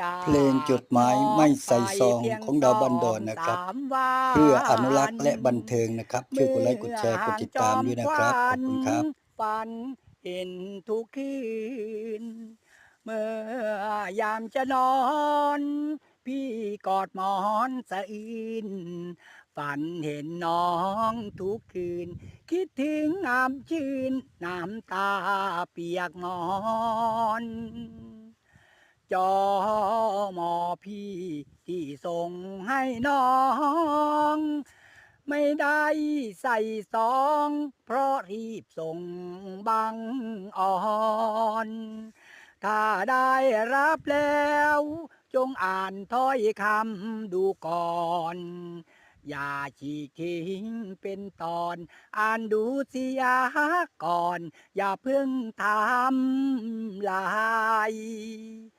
จากเพลงจดหมายไม่ใส่ซองของดาวบันดอนนะครับสามวันเพื่ออนุรักษ์และบันเทิงนะครับ ช่วยกดไลค์กดแชร์กดติดตามด้วยนะครับ ขอบคุณครับฝันเห็นทุกคืนเมื่อยามจะนอน พี่กอดหมอนสะอื้นฝันเห็นน้องทุกคืน คิดถึงงามชื่น น้ำตาเปียกหมอน จอมอพี่ที่ส่งให้น้อง ไม่ได้ใส่ซอง เพราะรีบส่งบังอ่อนถ้าได้รับแล้ว จงอ่านถ้อยคำดูก่อน อย่าฉีกทิ้งเป็นตอน อ่านดูเสียก่อน อย่าเพิ่งทำลาย